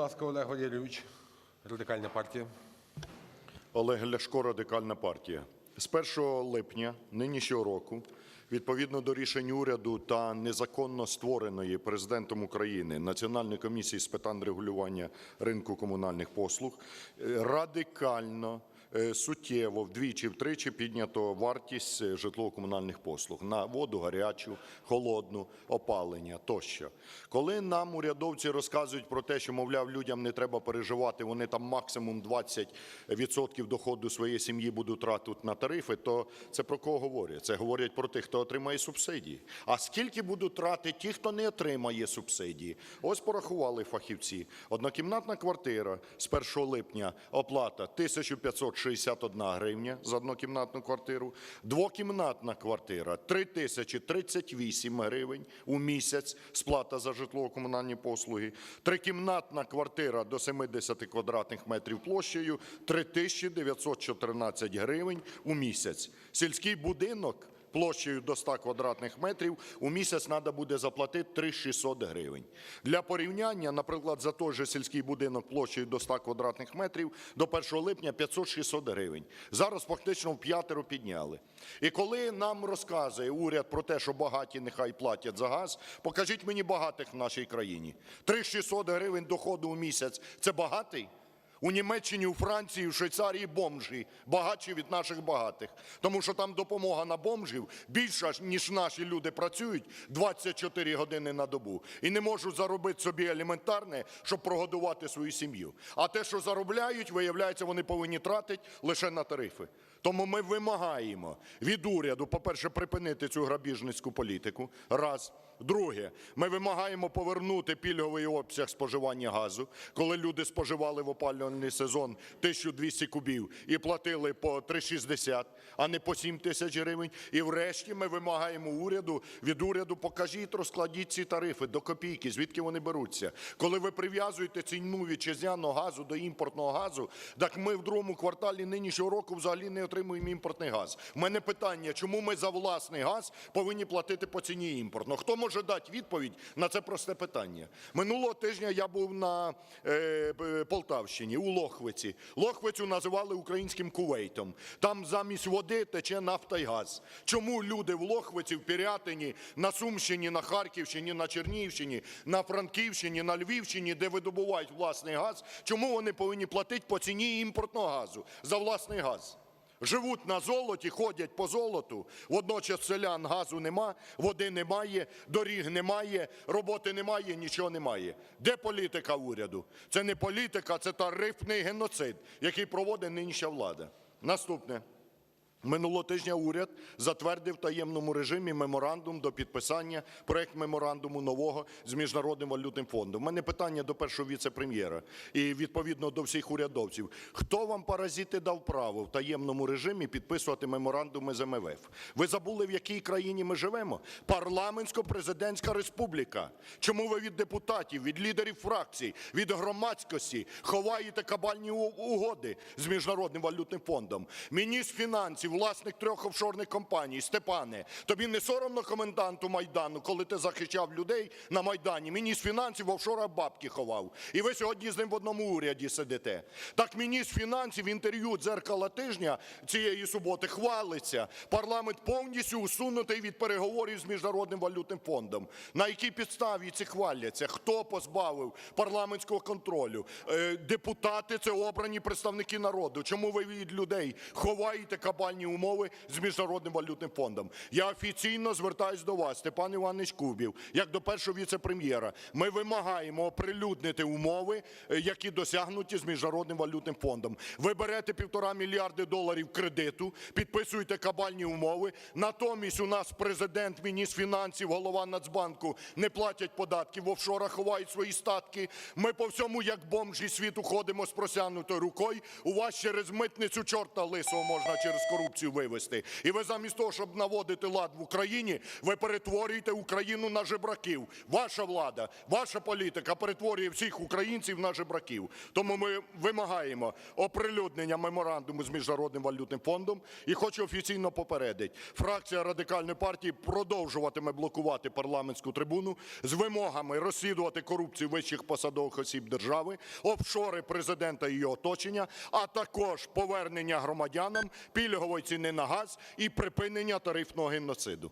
ласка, Олег Валерійович, Радикальна партія. Олег Ляшко, Радикальна партія. З 1 липня нинішнього року, відповідно до рішень уряду та незаконно створеної Президентом України Національної комісії з питань регулювання ринку комунальних послуг, е, радикально, е, суттєво, вдвічі-втричі піднято вартість е, житлово-комунальних послуг на воду гарячу, холодну, опалення тощо. Коли нам урядовці розказують про те, що, мовляв, людям не треба переживати, вони там максимум 20% доходу своєї сім'ї будуть тратити на тарифи, то це про кого говорять? Це говорять про тих, хто отримає субсидії. А скільки будуть тратити ті, хто не отримає субсидії? Ось порахували фахівці. Однокімнатна квартира з 1 липня оплата 1561 гривня за однокімнатну квартиру, двокімнатна квартира 3038 гривень у місяць сплата за житлово-комунальні послуги, трикімнатна квартира до 70 квадратних метрів площею 3914 гривень у місяць. Сільський будинок площею до 100 квадратних метрів у місяць треба буде заплатити 3600 гривень. Для порівняння, наприклад, за той же сільський будинок площею до 100 квадратних метрів до 1 липня 500-600 гривень. Зараз фактично в п'ятеро підняли. І коли нам розказує уряд про те, що багаті нехай платять за газ, покажіть мені багатих в нашій країні. 3600 гривень доходу у місяць – це багатий? У Німеччині, у Франції, у Швейцарії бомжі багатші від наших багатих, тому що там допомога на бомжів більша ніж наші люди працюють 24 години на добу і не можуть заробити собі елементарне, щоб прогодувати свою сім'ю. А те, що заробляють, виявляється, вони повинні тратити лише на тарифи. Тому ми вимагаємо від уряду, по-перше, припинити цю грабіжницьку політику. Раз. Друге, ми вимагаємо повернути пільговий обсяг споживання газу, коли люди споживали в опалювальний сезон 1200 кубів і платили по 3,60, а не по 7 тисяч гривень. І врешті ми вимагаємо уряду, від уряду покажіть, розкладіть ці тарифи до копійки, звідки вони беруться. Коли ви прив'язуєте ціну вітчизняного газу до імпортного газу, так ми в другому кварталі нинішнього року взагалі не отримуємо імпортний газ. У мене питання, чому ми за власний газ повинні платити по ціні імпортного? Хто може дати відповідь на це просте питання? Минулого тижня я був на е, Полтавщині, у Лохвиці. Лохвицю називали українським Кувейтом. Там замість води тече нафта й газ. Чому люди в Лохвиці, в Пірятині, на Сумщині, на Харківщині, на Чернігівщині, на Франківщині, на Львівщині, де видобувають власний газ, чому вони повинні платити по ціні імпортного газу за власний газ? Живуть на золоті, ходять по золоту. Водночас селян газу нема, води немає, доріг немає, роботи немає, нічого немає. Де політика уряду? Це не політика, це тарифний геноцид, який проводить нинішня влада. Наступне. Минулого тижня уряд затвердив в таємному режимі меморандум до підписання, проект меморандуму нового з Міжнародним валютним фондом. У мене питання до першого віце-прем'єра і відповідно до всіх урядовців. Хто вам, паразити, дав право в таємному режимі підписувати меморандуми з МВФ? Ви забули, в якій країні ми живемо? Парламентсько-президентська республіка. Чому ви від депутатів, від лідерів фракцій, від громадськості ховаєте кабальні угоди з Міжнародним валютним фондом? Міністр фінансів, власник трьох офшорних компаній, Степане, тобі не соромно коменданту Майдану, коли ти захищав людей на Майдані? Міністр фінансів в офшорах бабки ховав. І ви сьогодні з ним в одному уряді сидите. Так міністр фінансів в інтерв'ю «Дзеркала тижня» цієї суботи хвалиться. Парламент повністю усунутий від переговорів з Міжнародним валютним фондом. На якій підставі ці хваляться? Хто позбавив парламентського контролю? Е, депутати – це обрані представники народу. Чому ви від людей ховаєте кабальні умови з Міжнародним валютним фондом? Я офіційно звертаюсь до вас, Степан Іванович Кубів, як до першого віце-прем'єра. Ми вимагаємо оприлюднити умови, е, які досягнуті з Міжнародним валютним фондом. Ви берете півтора мільярди доларів кредиту, підписуєте кабальні умови. Натомість у нас президент, міністр фінансів, голова Нацбанку не платять податків, в офшорах ховають свої статки. Ми по всьому, як бомжі світу, ходимо з просягнутою рукою. У вас через митницю чорта лисого можна через корупцію корупцію вивести. І ви замість того, щоб наводити лад в Україні, ви перетворюєте Україну на жебраків. Ваша влада, ваша політика перетворює всіх українців на жебраків. Тому ми вимагаємо оприлюднення меморандуму з Міжнародним валютним фондом і хочу офіційно попередити, фракція Радикальної партії продовжуватиме блокувати парламентську трибуну з вимогами розслідувати корупцію вищих посадових осіб держави, офшори президента і його оточення, а також повернення громадянам пільгової ціни на газ і припинення тарифного геноциду.